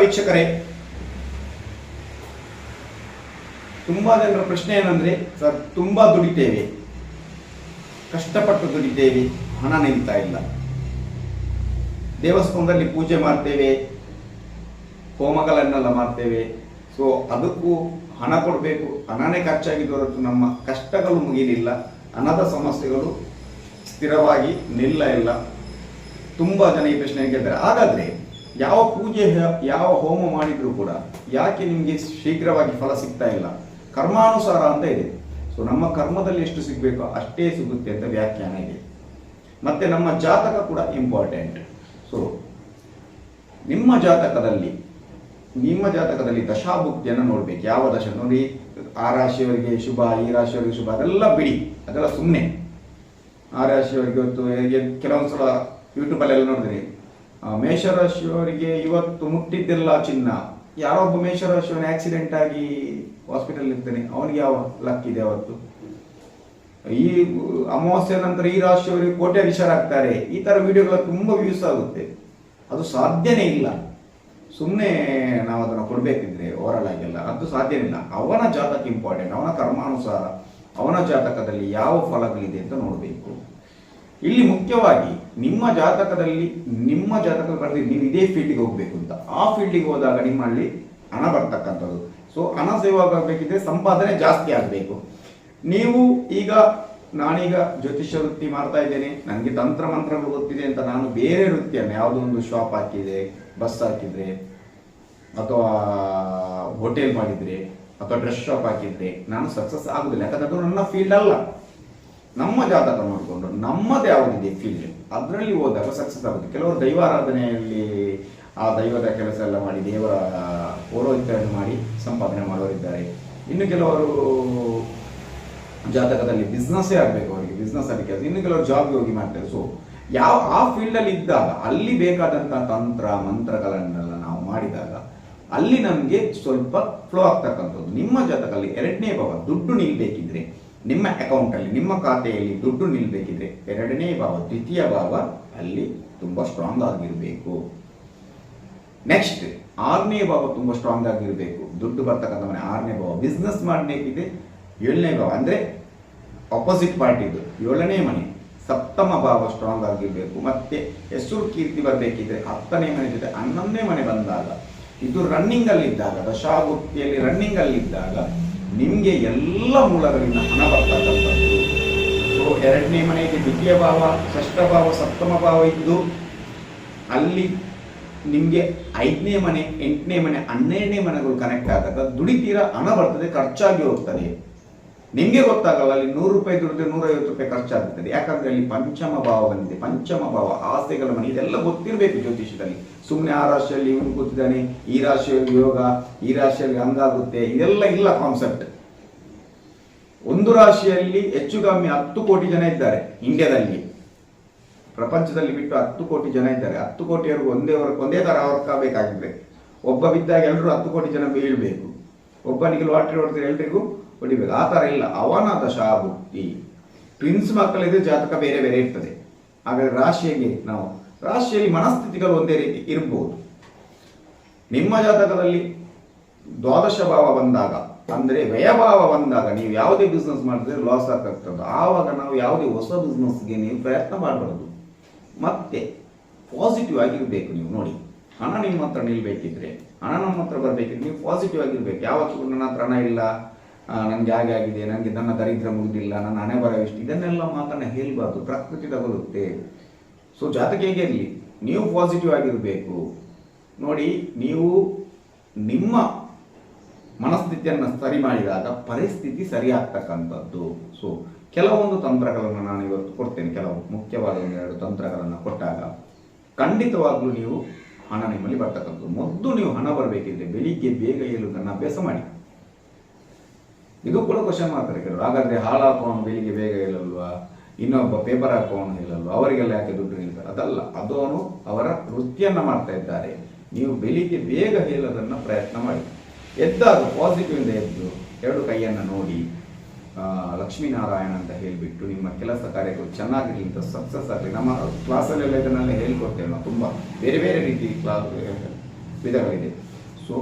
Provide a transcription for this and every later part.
ವೀಕ್ಷಕರೇ, ತುಂಬಾ ಜನರ ಪ್ರಶ್ನೆ ಏನಂದ್ರೆ, ಸರ್, ತುಂಬಾ ದುಡಿತೇವೆ, ಕಷ್ಟಪಟ್ಟು ದುಡಿತೇವೆ, ಹಣ ನಿಲ್ತಾ ಇಲ್ಲ. ದೇವಸ್ಥಾನದಲ್ಲಿ ಪೂಜೆ ಮಾಡ್ತೇವೆ, ಹೋಮಗಳನ್ನೆಲ್ಲ ಮಾಡ್ತೇವೆ ಸೊ ಅದಕ್ಕೂ ಹಣ ಕೊಡಬೇಕು, ಹಣನೇ ಖರ್ಚಾಗಿ ಹೊರತು ನಮ್ಮ ಕಷ್ಟಗಳು ಮುಗಿಲಿಲ್ಲ, ಹಣದ ಸಮಸ್ಯೆಗಳು ಸ್ಥಿರವಾಗಿ ನಿಲ್ಲ ಇಲ್ಲ. ತುಂಬಾ ಜನ ಈ ಪ್ರಶ್ನೆ ಕೇಳ್ತಾರೆ. ಹಾಗಾದ್ರೆ ಯಾವ ಪೂಜೆ ಯಾವ ಹೋಮ ಮಾಡಿದ್ರು ಕೂಡ ಯಾಕೆ ನಿಮಗೆ ಶೀಘ್ರವಾಗಿ ಫಲ ಸಿಗ್ತಾ ಇಲ್ಲ? ಕರ್ಮಾನುಸಾರ ಅಂತ ಇದೆ. ಸೊ ನಮ್ಮ ಕರ್ಮದಲ್ಲಿ ಎಷ್ಟು ಸಿಗಬೇಕೋ ಅಷ್ಟೇ ಸಿಗುತ್ತೆ ಅಂತ ವ್ಯಾಖ್ಯಾನ ಇದೆ. ಮತ್ತೆ ನಮ್ಮ ಜಾತಕ ಕೂಡ ಇಂಪಾರ್ಟೆಂಟ್ ಸೊ ನಿಮ್ಮ ಜಾತಕದಲ್ಲಿ ನಿಮ್ಮ ಜಾತಕದಲ್ಲಿ ದಶಾಭುಕ್ತಿಯನ್ನು ನೋಡ್ಬೇಕು. ಯಾವ ದಶ? ನೋಡಿ, ಆ ರಾಶಿಯವರಿಗೆ ಶುಭ, ಈ ರಾಶಿಯವರಿಗೆ ಶುಭ, ಅದೆಲ್ಲ ಬಿಡಿ. ಅದೆಲ್ಲ ಸುಮ್ಮನೆ ಆ ರಾಶಿಯವರಿಗೆ ಇವತ್ತು ಕೆಲವೊಂದು ಸಲ ಯೂಟ್ಯೂಬಲ್ಲೆಲ್ಲ ನೋಡಿದ್ರಿ ಮೇಷರಾಶಿಯವರಿಗೆ ಇವತ್ತು ಮುಟ್ಟಿದ್ದಿಲ್ಲ ಚಿನ್ನ. ಯಾರೊಬ್ಬ ಮೇಷರಾಶಿಯವನ ಆಕ್ಸಿಡೆಂಟ್ ಆಗಿ ಹಾಸ್ಪಿಟಲ್ ಇರ್ತಾನೆ ಅವನಿಗೆ ಯಾವ ಲಕ್ ಇದೆ ಅವತ್ತು? ಈ ಅಮಾವಾಸ್ಯ ನಂತರ ಈ ರಾಶಿಯವರಿಗೆ ಕೋಟ್ಯಾಧೀಶರಾಗ್ತಾರೆ ಈ ತರ ವಿಡಿಯೋಗಳ ತುಂಬಾ ವ್ಯೂಸ್ ಆಗುತ್ತೆ. ಅದು ಸಾಧ್ಯನೇ ಇಲ್ಲ. ಸುಮ್ಮನೆ ನಾವು ಅದನ್ನು ಕೊಡಬೇಕಿದ್ರೆ ಓವರಲ್ ಆಗಿಲ್ಲ. ಅದು ಸಾಧ್ಯವಿಲ್ಲ ಅವನ ಜಾತಕ ಇಂಪಾರ್ಟೆಂಟ್ ಅವನ ಕರ್ಮಾನುಸಾರ ಅವನ ಜಾತಕದಲ್ಲಿ ಯಾವ ಫಲಗಳಿದೆ ಅಂತ ನೋಡಬೇಕು. ಇಲ್ಲಿ ಮುಖ್ಯವಾಗಿ ನಿಮ್ಮ ಜಾತಕದಲ್ಲಿ, ನಿಮ್ಮ ಜಾತಕ ಬರೆದು ನೀವು ಇದೇ ಫೀಲ್ಡ್ಗೆ ಹೋಗ್ಬೇಕು ಅಂತ. ಆ ಫೀಲ್ಡಿಗೆ ಹೋದಾಗ ನಿಮ್ಮಲ್ಲಿ ಹಣ ಬರ್ತಕ್ಕಂಥದ್ದು. ಸೊ ಹಣ ಸೇವ್ ಆಗಬೇಕಿದ್ರೆ ಸಂಪಾದನೆ ಜಾಸ್ತಿ ಆಗಬೇಕು. ನೀವು ಈಗ, ನಾನೀಗ ಜ್ಯೋತಿಷ್ಯ ವೃತ್ತಿ ಮಾಡ್ತಾ ಇದ್ದೇನೆ. ನನಗೆ ತಂತ್ರ ಮಂತ್ರಗಳು ಗೊತ್ತಿದೆ ಅಂತ ನಾನು ಬೇರೆ ವೃತ್ತಿಯನ್ನು, ಯಾವುದೋ ಒಂದು ಶಾಪ್ ಹಾಕಿದೆ ಬಸ್ ಹಾಕಿದ್ರೆ, ಅಥವಾ ಹೋಟೆಲ್ ಮಾಡಿದ್ರೆ, ಅಥವಾ ಡ್ರೆಸ್ ಶಾಪ್ ಹಾಕಿದ್ರೆ, ನಾನು ಸಕ್ಸಸ್ ಆಗುದಿಲ್ಲ. ಯಾಕಂದ್ರೆ ಅದು ನನ್ನ ಫೀಲ್ಡ್ ಅಲ್ಲ. ನಮ್ಮ ಜಾತಕ ನೋಡಿಕೊಂಡು ನಮ್ಮದು ಯಾವುದಿದೆ ಫೀಲ್ಡ್ ಅದರಲ್ಲಿ ಹೋದಾಗ ಸಕ್ಸಸ್ ಆಗುತ್ತೆ ಕೆಲವರು ದೈವಾರಾಧನೆಯಲ್ಲಿ ಆ ದೈವದ ಕೆಲಸ ಎಲ್ಲ ಮಾಡಿ ದೇವರ ಪೌರೋಹಿತರನ್ನು ಮಾಡಿ ಸಂಪಾದನೆ ಮಾಡೋರಿದ್ದಾರೆ ಇನ್ನು ಕೆಲವರು ಜಾತಕದಲ್ಲಿ ಬಿಸ್ನೆಸ್ಸೇ ಆಗಬೇಕು ಅವರಿಗೆ ಬಿಸ್ನೆಸ್ ಅಲ್ಲಿ ಕೆಲಸ. ಇನ್ನು ಕೆಲವರು ಜಾಬ್ಗೆ ಹೋಗಿ ಮಾಡ್ತಾರೆ. ಸೊ ಯಾವ, ಆ ಫೀಲ್ಡಲ್ಲಿ ಇದ್ದಾಗ, ಅಲ್ಲಿ ಬೇಕಾದಂತಹ ತಂತ್ರ, ಮಂತ್ರಗಳನ್ನೆಲ್ಲ ನಾವು ಮಾಡಿದಾಗ, ಅಲ್ಲಿ ನಮಗೆ ಸ್ವಲ್ಪ ಫ್ಲೋ ಆಗ್ತಕ್ಕಂಥದ್ದು. ನಿಮ್ಮ ಜಾತಕದಲ್ಲಿ ಎರಡನೇ ಭಾವ, ದುಡ್ಡು ನಿಲ್ಬೇಕಿದ್ರೆ. ನಿಮ್ಮ ಅಕೌಂಟಲ್ಲಿ ನಿಮ್ಮ ಖಾತೆಯಲ್ಲಿ ದುಡ್ಡು ನಿಲ್ಬೇಕಿದ್ರೆ ಎರಡನೇ ಭಾವ, ದ್ವಿತೀಯ ಭಾವ ಅಲ್ಲಿ ತುಂಬಾ ಸ್ಟ್ರಾಂಗ್ ಆಗಿರಬೇಕು. ನೆಕ್ಸ್ಟ್ ಆರನೇ ಭಾವ ತುಂಬಾ ಸ್ಟ್ರಾಂಗ್ ಆಗಿರಬೇಕು. ದುಡ್ಡು ಬರ್ತಕ್ಕಂಥ ಮನೆ, ಆರನೇ ಭಾವ ಬಿಸ್ನೆಸ್ ಮಾಡಬೇಕಿದೆ. ಏಳನೇ ಭಾವ ಅಂದ್ರೆ ಅಪೋಸಿಟ್ ಪಾರ್ಟಿದು ಏಳನೇ ಮನೆ, ಸಪ್ತಮ ಭಾವ ಸ್ಟ್ರಾಂಗ್ ಆಗಿರಬೇಕು. ಮತ್ತೆ ಹೆಸರು ಕೀರ್ತಿ ಬರಬೇಕಿದ್ರೆ ಹತ್ತನೇ ಮನೆ ಜೊತೆ ಹನ್ನೊಂದನೇ ಮನೆ ಬಂದಾಗ, ಇದು ರನ್ನಿಂಗ್ ಅಲ್ಲಿ ಇದ್ದಾಗ ನಿಮ್ಗೆ ಎಲ್ಲ ಮೂಲಗಳಿಂದ ಹಣ ಬರ್ತಕ್ಕಂಥದ್ದು. ಸೊ ಎರಡನೇ ಮನೆಗೆ ದ್ವಿತೀಯ ಭಾವ, ಷಷ್ಠ ಭಾವ, ಸಪ್ತಮ ಭಾವ ಇದ್ದು, ಅಲ್ಲಿ ನಿಮಗೆ ಐದನೇ ಮನೆ, ಎಂಟನೇ ಮನೆ, ಹನ್ನೆರಡನೇ ಮನೆಗಳು ಕನೆಕ್ಟ್ ಆದಾಗ ದುಡಿತೀರ ಹಣ ಬರ್ತದೆ, ಖರ್ಚಾಗಿ ಹೋಗ್ತದೆ. ನಿಮಗೆ ಗೊತ್ತಾಗಲ್ಲ, ಅಲ್ಲಿ ನೂರು ರೂಪಾಯಿ ದುಡಿದ್ರೆ ನೂರೈವತ್ತು ರೂಪಾಯಿ ಖರ್ಚಾಗುತ್ತದೆ ಯಾಕಂದ್ರೆ ಅಲ್ಲಿ ಪಂಚಮ ಭಾವ ಬಂದಿದೆ. ಪಂಚಮ ಭಾವ, ಆಸೆಗಳ ಮನೆ, ಇದೆಲ್ಲ ಗೊತ್ತಿರಬೇಕು ಜ್ಯೋತಿಷದಲ್ಲಿ ಸುಮ್ಮನೆ ಆ ರಾಶಿಯಲ್ಲಿ ಇವನು ಕೂತಿದ್ದಾನೆ, ಈ ರಾಶಿಯಲ್ಲಿ ಯೋಗ, ಈ ರಾಶಿಯಲ್ಲಿ ಹಂಗಾಗುತ್ತೆ ಇದೆಲ್ಲ ಇಲ್ಲ ಕಾನ್ಸೆಪ್ಟ್ ಒಂದು ರಾಶಿಯಲ್ಲಿ ಹೆಚ್ಚು ಕಮ್ಮಿ ಹತ್ತು ಕೋಟಿ ಜನ ಇದ್ದಾರೆ ಇಂಡಿಯಾದಲ್ಲಿ. ಪ್ರಪಂಚದಲ್ಲಿ ಬಿಟ್ಟು ಹತ್ತು ಕೋಟಿ ಜನ ಇದ್ದಾರೆ. ಹತ್ತು ಕೋಟಿಯವರೆಗೂ ಒಂದೇ ವರ್ಕ್ ಒಂದೇ ತರ ವರ್ಕ್ ಆಗಬೇಕಾಗಿದೆ ಒಬ್ಬ ಬಿದ್ದಾಗ ಎಲ್ಲರೂ ಹತ್ತು ಕೋಟಿ ಜನ ಬೀಳ್ಬೇಕು. ಒಬ್ಬನಿಗೆ ಲಾಟ್ರಿ ಹೊಡೆದ್ರೆ ಎಲ್ರಿಗೂ ಹೊಡಿಬೇಕು ಆ ಥರ ಇಲ್ಲ. ಅವನ ದಶಾಭುಕ್ತಿ ಟ್ವಿನ್ಸ್ ಮಕ್ಕಳಿದ್ರೆ ಜಾತಕ ಬೇರೆ ಬೇರೆ ಇರ್ತದೆ. ಹಾಗಾದ್ರೆ ರಾಶಿಯಲ್ಲಿ ನಾವು ರಾಶಿಯಲ್ಲಿ ಮನಸ್ಥಿತಿಗಳು ಒಂದೇ ರೀತಿ ಇರಬಹುದು ನಿಮ್ಮ ಜಾತಕದಲ್ಲಿ ದ್ವಾದಶ ಭಾವ ಬಂದಾಗ, ಅಂದ್ರೆ ವ್ಯಯಭಾವ ಬಂದಾಗ ನೀವು ಯಾವುದೇ ಬಿಸ್ನೆಸ್ ಮಾಡಿದ್ರೆ ಲಾಸ್ ಆಗ್ತದೆ. ಆವಾಗ ನಾವು ಯಾವುದೇ ಹೊಸ ಬಿಸ್ನೆಸ್ಗೆ ನೀವು ಪ್ರಯತ್ನ ಮಾಡಬಾರ್ದು. ಮತ್ತೆ ಪಾಸಿಟಿವ್ ಆಗಿರ್ಬೇಕು ನೀವು. ನೋಡಿ, ಹಣ ನಿಮ್ಮ ಹತ್ರ ನಿಲ್ಬೇಕಿದ್ರೆ, ಹಣ ನಮ್ಮ ಹತ್ರ ಬರಬೇಕಿದ್ರೆ ನೀವು ಪಾಸಿಟಿವ್ ಆಗಿರ್ಬೇಕು. ಯಾವತ್ತೂ ನನ್ನ ಹತ್ರ ಹಣ ಇಲ್ಲ. ನನಗೆ ಆಗಿದೆ ನನಗೆ ನನ್ನ ದರಿದ್ರ ಮುಗಿದಿಲ್ಲ, ನನ್ನ ಹಣೆ ಬರ ಎಷ್ಟು, ಇದನ್ನೆಲ್ಲ ಮಾತನ್ನು ಹೇಳಬಾರ್ದು, ಪ್ರಕೃತಿ ತಗೊಳುತ್ತೆ ಸೊ ಜಾತಕ ಹೇಗೆ ಇರಲಿ? ನೀವು ಪಾಸಿಟಿವ್ ಆಗಿರಬೇಕು. ನೋಡಿ, ನೀವು ನಿಮ್ಮ ಮನಸ್ಥಿತಿಯನ್ನು ಸರಿ ಮಾಡಿದಾಗ ಪರಿಸ್ಥಿತಿ ಸರಿಯಾಗ್ತಕ್ಕಂಥದ್ದು ಸೊ ಕೆಲವೊಂದು ತಂತ್ರಗಳನ್ನು ನಾನು ಇವತ್ತು ಕೊಡ್ತೇನೆ, ಕೆಲವು ಮುಖ್ಯವಾದ ಒಂದೆರಡು ತಂತ್ರಗಳನ್ನು ಕೊಟ್ಟಾಗ. ಖಂಡಿತವಾಗ್ಲೂ ನೀವು ಹಣ ನಿಮ್ಮಲ್ಲಿ ಬರ್ತಕ್ಕಂಥದ್ದು. ಮೊದಲು ನೀವು ಹಣ ಬರಬೇಕಿದ್ರೆ ಬೆಳಿಗ್ಗೆ ಬೇಗ ಏಳುವುದನ್ನು ಅಭ್ಯಾಸ ಮಾಡಿ. ಇದು ಕೂಡ ಕ್ವಶನ್ ಮಾಡ್ತಾರೆ ಕೆಲವರು. ಹಾಗಾದ್ರೆ ಹಾಳು ಹಾಕೋನು ಬೆಳಿಗ್ಗೆ ಬೇಗ ಹೇಳಲ್ವಾ? ಇನ್ನೊಬ್ಬ ಪೇಪರ್ ಹಾಕೋನು ಹೇಳಲ್ವಾ? ಅವರಿಗೆಲ್ಲ ಯಾಕೆ ದುಡ್ಡು ಹೇಳ್ತಾರೆ? ಅದಲ್ಲ ಅದು ಅವನು ಅವರ ವೃತ್ತಿಯನ್ನು ಮಾಡ್ತಾ ಇದ್ದಾರೆ. ನೀವು ಬೆಳಿಗ್ಗೆ ಬೇಗ ಹೇಳೋದನ್ನು ಪ್ರಯತ್ನ ಮಾಡಿ. ಎದ್ದಾಗ ಪಾಸಿಟಿವ್ ಇಂದ ಎದ್ದು, ಎರಡು ಕೈಯನ್ನ ನೋಡಿ ಲಕ್ಷ್ಮೀನಾರಾಯಣ ಅಂತ ಹೇಳಿಬಿಟ್ಟು ನಿಮ್ಮ ಕೆಲಸ ಕಾರ್ಯಗಳು ಚೆನ್ನಾಗಿರಲಿ ಅಂತ ಸಕ್ಸಸ್ ಆಗಲಿ. ನಮ್ಮ ಕ್ಲಾಸಲ್ಲೆಲ್ಲ ಇದನ್ನೆಲ್ಲ ಹೇಳಿಕೊಡ್ತೇವೆ ನಾವು ತುಂಬ. ಬೇರೆ ಬೇರೆ ರೀತಿ ಕ್ಲಾಸ್ ವಿಧಗಳಿದೆ. ಸೊ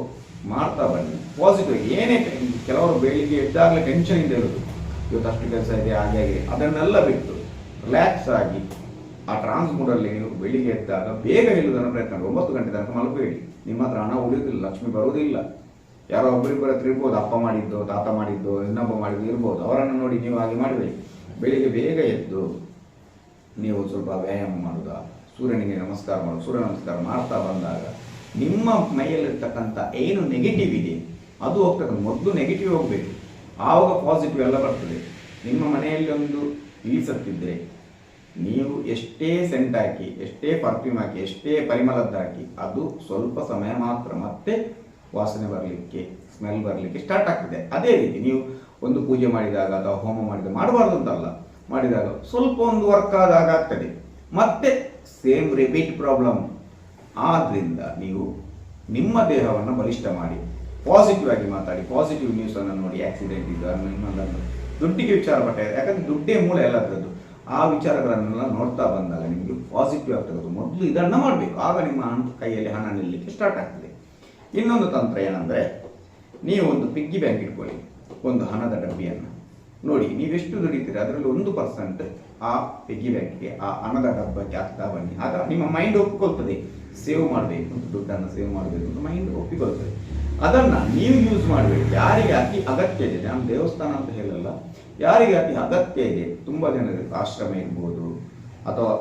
ಮಾಡ್ತಾ ಬನ್ನಿ. ಪಾಸಿಟಿವ್ ಏನೇ ಕೆಲವರು ಬೆಳಿಗ್ಗೆ ಎದ್ದಾಗಲೇ ಟೆನ್ಷನಿಂದ ಇರೋದು. ಇವತ್ತು ಅಷ್ಟು ಕೆಲಸ ಇದೆ, ಹಾಗೆ ಹಾಗೆ. ಅದನ್ನೆಲ್ಲ ಬಿಟ್ಟು ರಿಲ್ಯಾಕ್ಸ್ ಆಗಿ ಆ ಟ್ರಾನ್ಸ್ ಮೂಡಲ್ಲಿ ನೀವು ಬೆಳಿಗ್ಗೆ ಎದ್ದಾಗ ಬೇಗ ಇಲ್ಲದನ್ನು ಪ್ರಯತ್ನ ಒಂಬತ್ತು ಗಂಟೆ ತನಕ ಮಲಗಬೇಡಿ ನಿಮ್ಮ ಹತ್ರ ಹಣ ಉಳಿಯೋದಿಲ್ಲ ಲಕ್ಷ್ಮಿ ಬರೋದಿಲ್ಲ ಯಾರೋ ಒಬ್ಬರಿಬ್ಬರ ಹತ್ರ ಇರ್ಬೋದು. ಅಪ್ಪ ಮಾಡಿದ್ದು, ತಾತ ಮಾಡಿದ್ದು, ಇನ್ನೊಬ್ಬ ಮಾಡಿದ್ದು ಇರ್ಬೋದು. ಅವರನ್ನು ನೋಡಿ ನೀವು ಹಾಗೆ ಮಾಡಬೇಡಿ ಬೆಳಿಗ್ಗೆ ಬೇಗ ಎದ್ದು ನೀವು ಸ್ವಲ್ಪ ವ್ಯಾಯಾಮ ಮಾಡುದ. ಸೂರ್ಯನಿಗೆ ನಮಸ್ಕಾರ ಮಾಡೋದು ಸೂರ್ಯ ನಮಸ್ಕಾರ ಮಾಡ್ತಾ ಬಂದಾಗ ನಿಮ್ಮ ಮೈಯಲ್ಲಿರ್ತಕ್ಕಂಥ ಏನು ನೆಗೆಟಿವ್ ಇದೆ, ಅದು ಹೋಗ್ತದೆ. ಮೊದಲು ನೆಗೆಟಿವ್ ಹೋಗಬೇಕು. ಆವಾಗ ಪಾಸಿಟಿವ್ ಎಲ್ಲ ಬರ್ತದೆ. ನಿಮ್ಮ ಮನೆಯಲ್ಲಿ ಒಂದು ಇಳಿಸತ್ತಿದ್ರೆ ನೀವು ಎಷ್ಟೇ ಸೆಂಟ್ ಹಾಕಿ, ಎಷ್ಟೇ ಪರ್ಫ್ಯೂಮ್ ಹಾಕಿ, ಎಷ್ಟೇ ಪರಿಮಳದ್ದಾಕಿ ಅದು ಸ್ವಲ್ಪ ಸಮಯ ಮಾತ್ರ ಮತ್ತೆ ವಾಸನೆ ಬರಲಿಕ್ಕೆ ಸ್ಮೆಲ್ ಬರಲಿಕ್ಕೆ ಸ್ಟಾರ್ಟ್ ಆಗ್ತದೆ. ಅದೇ ರೀತಿ ನೀವು ಒಂದು ಪೂಜೆ ಮಾಡಿದಾಗ ಅಥವಾ ಹೋಮ ಮಾಡಿದಾಗ ಮಾಡಬಾರ್ದು ಅಂತಲ್ಲ. ಮಾಡಿದಾಗ ಸ್ವಲ್ಪ ಒಂದು ವರ್ಕ್ ಆದಾಗ ಆಗ್ತದೆ ಮತ್ತೆ ಸೇಮ್ ರಿಪೀಟ್ ಪ್ರಾಬ್ಲಮ್ ಆದ್ರಿಂದ ನೀವು ನಿಮ್ಮ ದೇಹವನ್ನು ಬಲಿಷ್ಠ ಮಾಡಿ. ಪಾಸಿಟಿವ್ ಆಗಿ ಮಾತಾಡಿ. ಪಾಸಿಟಿವ್ ನ್ಯೂಸ್ ಅನ್ನು ನೋಡಿ ಆಕ್ಸಿಡೆಂಟ್ ಇದು ಅನ್ನೋ ಇನ್ನೊಂದನ್ನು. ದುಡ್ಡಿಗೆ ವಿಚಾರ ಪಟ್ಟ ಯಾಕಂದ್ರೆ ದುಡ್ಡೇ ಮೂಲ ಎಲ್ಲದರದ್ದು. ಆ ವಿಚಾರಗಳನ್ನೆಲ್ಲ ನೋಡ್ತಾ ಬಂದಾಗ ನಿಮಗೆ ಪಾಸಿಟಿವ್ ಆಗ್ತದೆ. ಮೊದಲು ಇದನ್ನು ಮಾಡಬೇಕು. ಆಗ ನಿಮ್ಮ ಕೈಯಲ್ಲಿ ಹಣ ನಿಲ್ಲಕ್ಕೆ ಸ್ಟಾರ್ಟ್ ಆಗ್ತದೆ. ಇನ್ನೊಂದು ತಂತ್ರ ಏನಂದ್ರೆ, ನೀವು ಒಂದು ಪಿಗ್ಗಿ ಬ್ಯಾಂಕ್ ಇಟ್ಕೊಳ್ಳಿ. ಒಂದು ಹಣದ ಡಬ್ಬಿಯನ್ನು. ನೋಡಿ ನೀವೆಷ್ಟು ದುಡಿತೀರಿ ಅದರಲ್ಲಿ ಒಂದು ಪರ್ಸೆಂಟ್ ಆ ಪಿಗ್ಗಿ ಬ್ಯಾಂಕ್ಗೆ ಆ ಹಣದ ಡಬ್ಬಕ್ಕೆ ಹಾಕ್ತಾ ಬನ್ನಿ. ಆಗ ನಿಮ್ಮ ಮೈಂಡ್ ಒಪ್ಪಿಕೊಳ್ತದೆ. ಸೇವ್ ಮಾಡಬೇಕು ದುಡ್ಡನ್ನು ಸೇವ್ ಮಾಡಬೇಕು ಅಂತ ಮೈಂಡ್ ಒಪ್ಪಿಕೊಳ್ತದೆ ಅದನ್ನು ನೀವು ಯೂಸ್ ಮಾಡಬೇಕು. ಯಾರಿಗೆ ಅತಿ ಅಗತ್ಯ ಇದೆ? ನಾನು ದೇವಸ್ಥಾನ ಅಂತ ಹೇಳಲ್ಲ. ಯಾರಿಗೆ ಅತಿ ಅಗತ್ಯ ಇದೆ? ತುಂಬ ಜನರಿಗೆ ಆಶ್ರಮ ಇರ್ಬೋದು ಅಥವಾ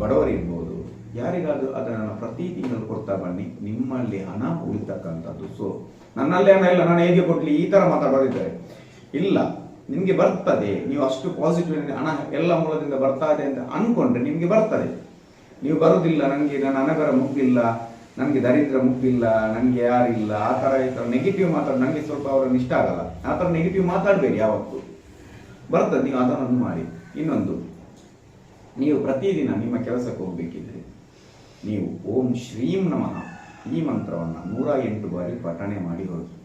ಬಡವರಿರ್ಬೋದು ಯಾರಿಗಾದರೂ ಅದನ್ನು ಪ್ರತಿ ತಿಂಗಳು ಕೊಡ್ತಾ ಬನ್ನಿ. ನಿಮ್ಮಲ್ಲಿ ಹಣ ಉಳಿತಕ್ಕಂಥದ್ದು. ಸೊ ನನ್ನಲ್ಲಿ ಹಣ ಇಲ್ಲ. ನಾನು ಹೇಗೆ ಕೊಡಲಿ? ಈ ಥರ ಮಾತಾಡೋದಿದ್ದಾರೆ ಇಲ್ಲ. ನಿಮಗೆ ಬರ್ತದೆ. ನೀವು ಅಷ್ಟು ಪಾಸಿಟಿವ್ ಹಣ ಎಲ್ಲ ಮೂಲದಿಂದ ಬರ್ತಾ ಇದೆ ಅಂತ ಅಂದ್ಕೊಂಡ್ರೆ ನಿಮಗೆ ಬರ್ತದೆ. ನೀವು ಬರುವುದಿಲ್ಲ ನನಗೆ ನನ್ನ ಅನಗರ ಮುಗ್ಗಿಲ್ಲ ನನಗೆ ದರಿದ್ರ ಮುಗ್ಗಿಲ್ಲ ನನಗೆ ಯಾರಿಲ್ಲ, ಆ ಥರ ಈ ಥರ ನೆಗೆಟಿವ್ ಮಾತಾಡ ನನಗೆ ಸ್ವಲ್ಪ ಅವರನ್ನು ಇಷ್ಟ ಆಗಲ್ಲ. ಆ ಥರ ನೆಗೆಟಿವ್ ಮಾತಾಡಬೇಡಿ ಯಾವತ್ತೂ. ಬರ್ತದೆ, ನೀವು ಅದನ್ನು ಮಾಡಿ. ಇನ್ನೊಂದು, ನೀವು ಪ್ರತಿದಿನ ನಿಮ್ಮ ಕೆಲಸಕ್ಕೆ ಹೋಗಬೇಕಿದ್ರೆ, ನೀವು ಓಂ ಶ್ರೀಂ ನಮಃ. ಈ ಮಂತ್ರವನ್ನು ನೂರ ಎಂಟು ಬಾರಿ ಪಠಣೆ ಮಾಡಿ ಹೋಗಿ.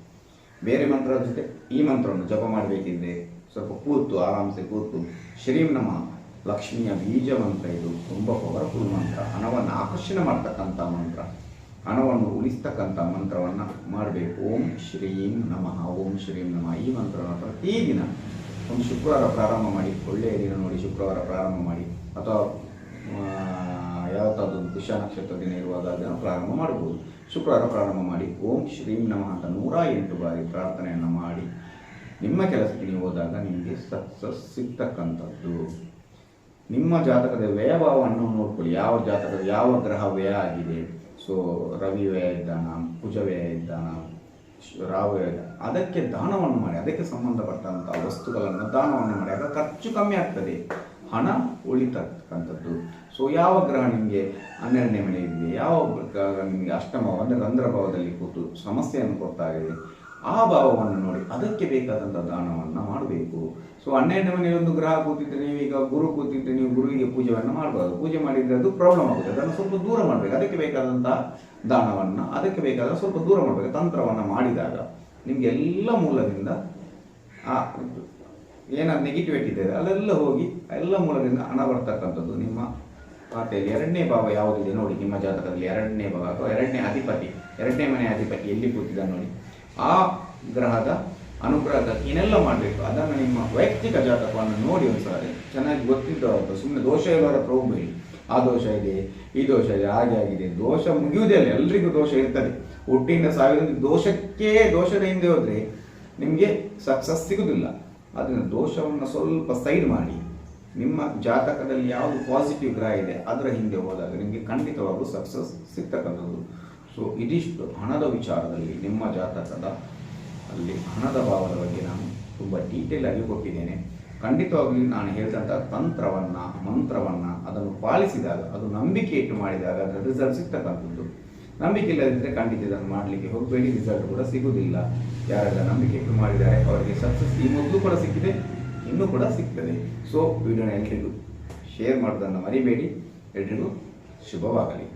ಬೇರೆ ಮಂತ್ರದ ಜೊತೆ ಈ ಮಂತ್ರವನ್ನು ಜಪ ಮಾಡಬೇಕಿದ್ರೆ ಸ್ವಲ್ಪ ಕೂತು, ಆರಾಮ್ಸೆ ಕೂತು, ಶ್ರೀಂ ನಮಃ. ಲಕ್ಷ್ಮಿಯ ಬೀಜ ಮಂತ್ರ ಇದು. ತುಂಬ ಪವರ್ಫುಲ್ ಮಂತ್ರ. ಹಣವನ್ನು ಆಕರ್ಷಣೆ ಮಾಡ್ತಕ್ಕಂಥ ಮಂತ್ರ. ಹಣವನ್ನು ಉಳಿಸ್ತಕ್ಕಂಥ ಮಂತ್ರವನ್ನು ಮಾಡಬೇಕು. ಓಂ ಶ್ರೀಂ ನಮಃ. ಓಂ ಶ್ರೀಂ ನಮಃ. ಈ ಮಂತ್ರವನ್ನು ಪ್ರತಿದಿನ ಒಂದು ಶುಕ್ರವಾರ ಪ್ರಾರಂಭ ಮಾಡಿ, ಒಳ್ಳೆಯ ದಿನ ನೋಡಿ, ಶುಕ್ರವಾರ ಪ್ರಾರಂಭ ಮಾಡಿ, ಅಥವಾ ಯಾವತ್ತಾದ್ರು ಕುಶ ನಕ್ಷತ್ರ ದಿನ ಇರುವಾಗ ಅದನ್ನು ಪ್ರಾರಂಭ ಮಾಡಬಹುದು ಶುಕ್ರವಾರ ಪ್ರಾರಂಭ ಮಾಡಿ, ಓಂ ಶ್ರೀಂ ನಮಃ ಅಂತ ನೂರ ಎಂಟು ಬಾರಿ ಪ್ರಾರ್ಥನೆಯನ್ನು ಮಾಡಿ, ನಿಮ್ಮ ಕೆಲಸಕ್ಕೆ ನೀವು ಹೋದಾಗ ನಿಮಗೆ ಸಕ್ಸಸ್ ಸಿಗ್ತಕ್ಕಂಥದ್ದು. ನಿಮ್ಮ ಜಾತಕದ ವ್ಯಯಭಾವವನ್ನು ನೋಡ್ಕೊಳ್ಳಿ. ಯಾವ ಜಾತಕದ, ಯಾವ ಗ್ರಹ ವ್ಯಯ ಆಗಿದೆ? ಸೊ ರವಿ ವ್ಯಯ ಇದ್ದಾನ, ಕುಜ ವ್ಯಯ ಇದ್ದಾನ ರಾವ ವ್ಯಯ. ಅದಕ್ಕೆ ದಾನವನ್ನು ಮಾಡಿ, ಅದಕ್ಕೆ ಸಂಬಂಧಪಟ್ಟಂತಹ ವಸ್ತುಗಳನ್ನು ದಾನವನ್ನು ಮಾಡಿ. ಆಗ ಖರ್ಚು ಕಮ್ಮಿ ಆಗ್ತದೆ. ಹಣ ಉಳಿತಕ್ಕಂಥದ್ದು. ಸೊ ಯಾವ ಗ್ರಹ ನಿಮಗೆ ಹನ್ನೆರಡನೇ ಮನೆ ಇದೆ? ಯಾವ ಗ್ರಹ ನಿಮಗೆ ಅಷ್ಟಮ ಅಂದರೆ ರಂಧ್ರಭಾವದಲ್ಲಿ ಕೂತು ಸಮಸ್ಯೆಯನ್ನು ಕೊಡ್ತಾ ಇದೆ? ಆ ಭಾವವನ್ನು ನೋಡಿ ಅದಕ್ಕೆ ಬೇಕಾದಂಥ ದಾನವನ್ನು ಮಾಡಬೇಕು. ಸೊ ಹನ್ನೆರಡನೇ ಮನೆಯಲ್ಲಿ ಒಂದು ಗ್ರಹ ಕೂತಿದ್ರೆ ನೀವೀಗ ಗುರು ಕೂತಿದ್ರೆ ನೀವು ಗುರುವಿಗೆ ಪೂಜೆಯನ್ನು ಮಾಡಬಾರ್ದು. ಪೂಜೆ ಮಾಡಿದ್ರೆ ಅದು ಪ್ರಾಬ್ಲಮ್ ಆಗುತ್ತೆ. ಅದನ್ನು ಸ್ವಲ್ಪ ದೂರ ಮಾಡಬೇಕು. ಅದಕ್ಕೆ ಬೇಕಾದಂಥ ದಾನವನ್ನು, ಅದಕ್ಕೆ ಬೇಕಾದ ಸ್ವಲ್ಪ ದೂರ ಮಾಡಬೇಕು. ತಂತ್ರವನ್ನು ಮಾಡಿದಾಗ ನಿಮಗೆ ಎಲ್ಲ ಮೂಲದಿಂದ, ಆ, ಏನಾದ್ರು ನೆಗೆಟಿವಿಟಿ ಇದೆ ಅಲ್ಲೆಲ್ಲ ಹೋಗಿ, ಎಲ್ಲ ಮೂಲದಿಂದ ಹಣ ಬರ್ತಕ್ಕಂಥದ್ದು ನಿಮ್ಮ ಖಾತೆಯಲ್ಲಿ ಎರಡನೇ ಭಾವ ಯಾವುದಿದೆ ನೋಡಿ, ನಿಮ್ಮ ಜಾತಕದಲ್ಲಿ ಎರಡನೇ ಭಾವ ಅಥವಾ ಎರಡನೇ ಅಧಿಪತಿ, ಎರಡನೇ ಮನೆ ಅಧಿಪತಿ ಎಲ್ಲಿ ಕೂತಿದ್ದಾನೆ ನೋಡಿ. ಆ ಗ್ರಹದ ಅನುಗ್ರಹದ ಏನೆಲ್ಲ ಮಾಡಬೇಕು, ಅದನ್ನು ನಿಮ್ಮ ವೈಯಕ್ತಿಕ ಜಾತಕವನ್ನು ನೋಡಿ ಒಂದ್ಸಾರಿ. ಚೆನ್ನಾಗಿ ಗೊತ್ತಿದ್ದವರು ಸುಮ್ಮನೆ ದೋಷ ಇರೋರ ಹತ್ರ ಹೋಗ್ಬೇಡಿ ಆ ದೋಷ ಇದೆ, ಈ ದೋಷ ಇದೆ, ಹಾಗೆ ಆಗಿದೆ. ದೋಷ ಮುಗಿಯುವುದೇ ಅಲ್ಲ ಎಲ್ರಿಗೂ ದೋಷ ಇರ್ತದೆ. ಹುಟ್ಟಿನ ಸಾವಿರ ದೋಷಕ್ಕೆ ದೋಷದ ಹಿಂದೆ ಹೋದ್ರೆ ನಿಮಗೆ ಸಕ್ಸಸ್ ಸಿಗುವುದಿಲ್ಲ ಅದನ್ನು ದೋಷವನ್ನು ಸ್ವಲ್ಪ ಸೈಡ್ ಮಾಡಿ. ನಿಮ್ಮ ಜಾತಕದಲ್ಲಿ ಯಾವುದು ಪಾಸಿಟಿವ್ ಗ್ರಹ ಇದೆ, ಅದರ ಹಿಂದೆ ಹೋದಾಗ ನಿಮಗೆ ಖಂಡಿತವಾಗೂ ಸಕ್ಸಸ್ ಸಿಗ್ತಕ್ಕಂಥದ್ದು. ಸೊ ಇದಿಷ್ಟು ಹಣದ ವಿಚಾರದಲ್ಲಿ ನಿಮ್ಮ ಜಾತಕದ ಅಲ್ಲಿ ಹಣದ ಭಾವದ ಬಗ್ಗೆ ನಾನು ತುಂಬ ಡೀಟೇಲ್ ಆಗಿ ಕೊಟ್ಟಿದ್ದೇನೆ. ಖಂಡಿತವಾಗಿ ನಾನು ಹೇಳಿದಂಥ ತಂತ್ರವನ್ನು, ಮಂತ್ರವನ್ನು ಅದನ್ನು ಪಾಲಿಸಿದಾಗ, ಅದು ನಂಬಿಕೆ ಇಟ್ಟು ಮಾಡಿದಾಗ ಅದರ ರಿಸಲ್ಟ್ ಸಿಗ್ತಕ್ಕಂಥದ್ದು. ನಂಬಿಕೆ ಇಲ್ಲದಿದ್ದರೆ ಖಂಡಿತ ಇದನ್ನು ಮಾಡಲಿಕ್ಕೆ ಹೋಗಬೇಡಿ ರಿಸಲ್ಟ್ ಕೂಡ ಸಿಗುವುದಿಲ್ಲ. ಯಾರೆಲ್ಲ ನಂಬಿಕೆ ಇಟ್ಟು ಮಾಡಿದ್ದಾರೆ, ಅವರಿಗೆ ಸಕ್ಸಸ್ ಈ ಮೊದಲು ಕೂಡ ಸಿಕ್ಕಿದೆ, ಇನ್ನೂ ಕೂಡ ಸಿಗ್ತದೆ. ಸೊ ವಿಡಿಯೋನ ಎಲ್ರಿಗೂ ಶೇರ್ ಮಾಡೋದನ್ನು ಮರಿಬೇಡಿ. ಎಲ್ರಿಗೂ ಶುಭವಾಗಲಿ.